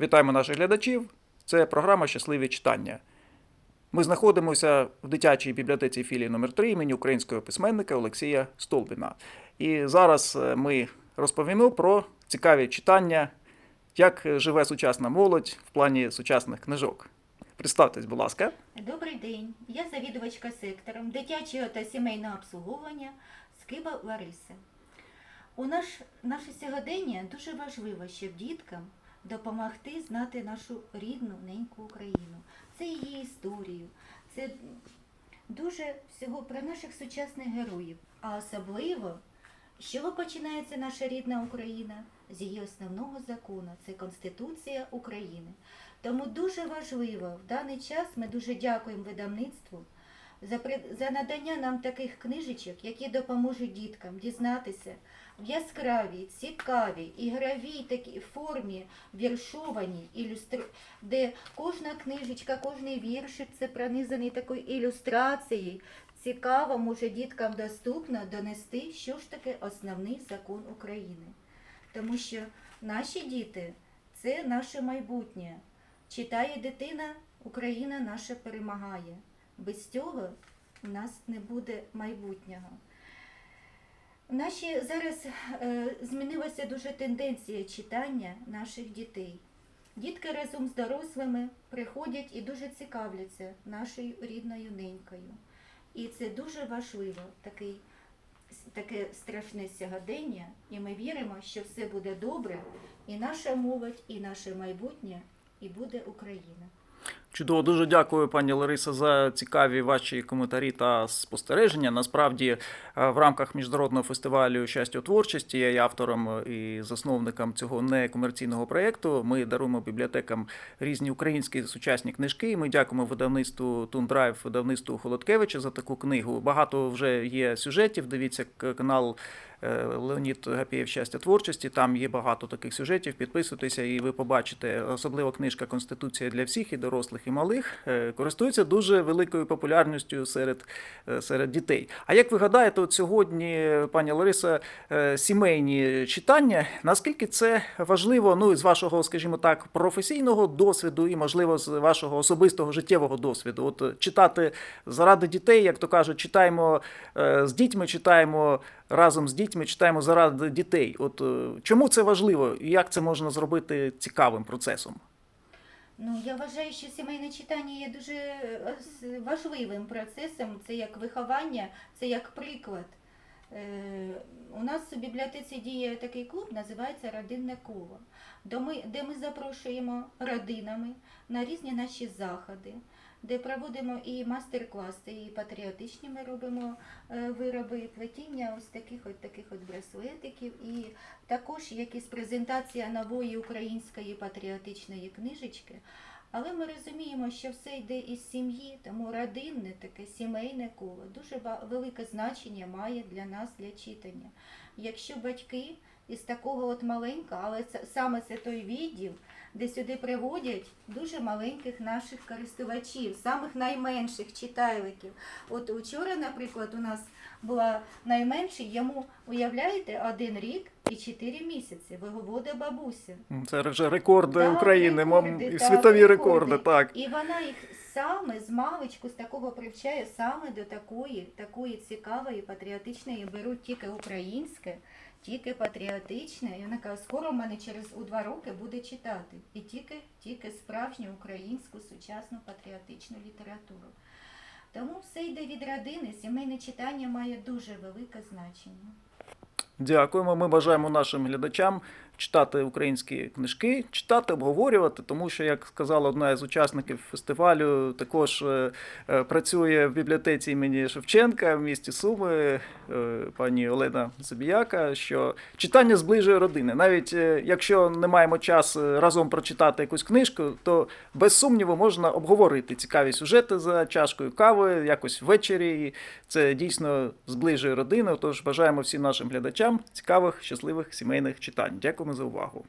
Вітаємо наших глядачів. Це програма Щасливі читання. Ми знаходимося в дитячій бібліотеці філії номер 3 імені українського письменника Олексія Столбіна. І зараз е, ми розповімо про цікаві читання, як живе сучасна молодь в плані сучасних книжок. Представтесь, будь ласка. Добрий день. Я завідувачка сектором дитячого та сімейного обслуговування Скиба Лариса. У наш, наше сьогодення дуже важливо, щоб діткам допомогти знати нашу рідну неньку Україну. Це її історію, це дуже всього про наших сучасних героїв. А особливо, чого починається наша рідна Україна? З її основного закону це Конституція України. Тому дуже важливо в даний час ми дуже дякуємо видавництву за, за надання нам таких книжечок, які допоможуть діткам дізнатися в яскравій, цікавій, ігровій такій формі, віршованій, ілюстр... де кожна книжечка, кожний віршик це пронизаний такою ілюстрацією. Цікаво може діткам доступно донести, що ж таке основний закон України. Тому що наші діти це наше майбутнє. Читає дитина, Україна наша перемагає. Без цього у нас не буде майбутнього. Наші зараз е, змінилася дуже тенденція читання наших дітей. Дітки разом з дорослими приходять і дуже цікавляться нашою рідною ненькою. І це дуже важливо, такий, таке страшне сьогодення, і ми віримо, що все буде добре, і наша молодь, і наше майбутнє, і буде Україна. Чудово, дуже дякую, пані Лариса, за цікаві ваші коментарі та спостереження. Насправді, е, в рамках міжнародного фестивалю щастя творчості я є автором і засновником цього некомерційного проєкту. Ми даруємо бібліотекам різні українські сучасні книжки. Ми дякуємо видавництву Тундрайв, видавництву Холодкевича за таку книгу. Багато вже є сюжетів. Дивіться канал. Е, Леонід Гапєєв щастя творчості. Там є багато таких сюжетів. Підписуйтеся, і ви побачите. Особливо книжка Конституція для всіх і дорослих, і малих е, користується дуже великою популярністю серед, е, серед дітей. А як ви гадаєте, от сьогодні, пані Лариса, сімейні читання, наскільки це важливо, ну з вашого, скажімо так, професійного досвіду, і можливо з вашого особистого життєвого досвіду? От читати заради дітей, як то кажуть, читаємо з дітьми, читаємо разом з дітьми, читаємо заради дітей. От е, чому це важливо і як це можна зробити цікавим процесом? Ну, я вважаю, що сімейне читання є дуже е, важливим процесом. Це як виховання, це як приклад. Е, у нас у бібліотеці діє такий клуб, називається Родинне коло, де ми, де ми запрошуємо родинами на різні наші заходи, де проводимо і мастер-класи, і патріотичні ми робимо е, вироби, і плетіння ось таких от таких от браслетиків, і також якісь презентація нової української патріотичної книжечки. Але ми розуміємо, що все йде із сім'ї, тому родинне таке сімейне коло дуже велике значення має для нас для читання. Якщо батьки із такого от маленького, але це саме це той відділ, де сюди приводять дуже маленьких наших користувачів, самих найменших читайликів. От учора, наприклад, у нас була найменший, йому уявляєте, один рік і чотири місяці. Виговоде бабуся. Це вже рекорди Так, України, мам, і світові рекорди, рекорди. так. І вона їх саме з маличку, з такого привчає саме до такої, такої цікавої, патріотичної, беруть тільки українське, тільки патріотичне. І вона каже, скоро в мене через у два роки буде читати. І тільки, тільки справжню українську сучасну патріотичну літературу. Тому все йде від родини, сімейне читання має дуже велике значення. Дякуємо. Ми бажаємо нашим глядачам читати українські книжки, читати, обговорювати, тому що, як сказала одна із учасників фестивалю, також е, е, працює в бібліотеці імені Шевченка в місті Суми, е, пані Олена Забіяка, що читання зближує родини. Навіть якщо не маємо час е, разом прочитати якусь книжку, то без сумніву можна обговорити цікаві сюжети за чашкою кави, якось ввечері. Це дійсно зближує родину. Тож бажаємо всім нашим глядачам цікавих, щасливих сімейних читань. Дякуємо за увагу.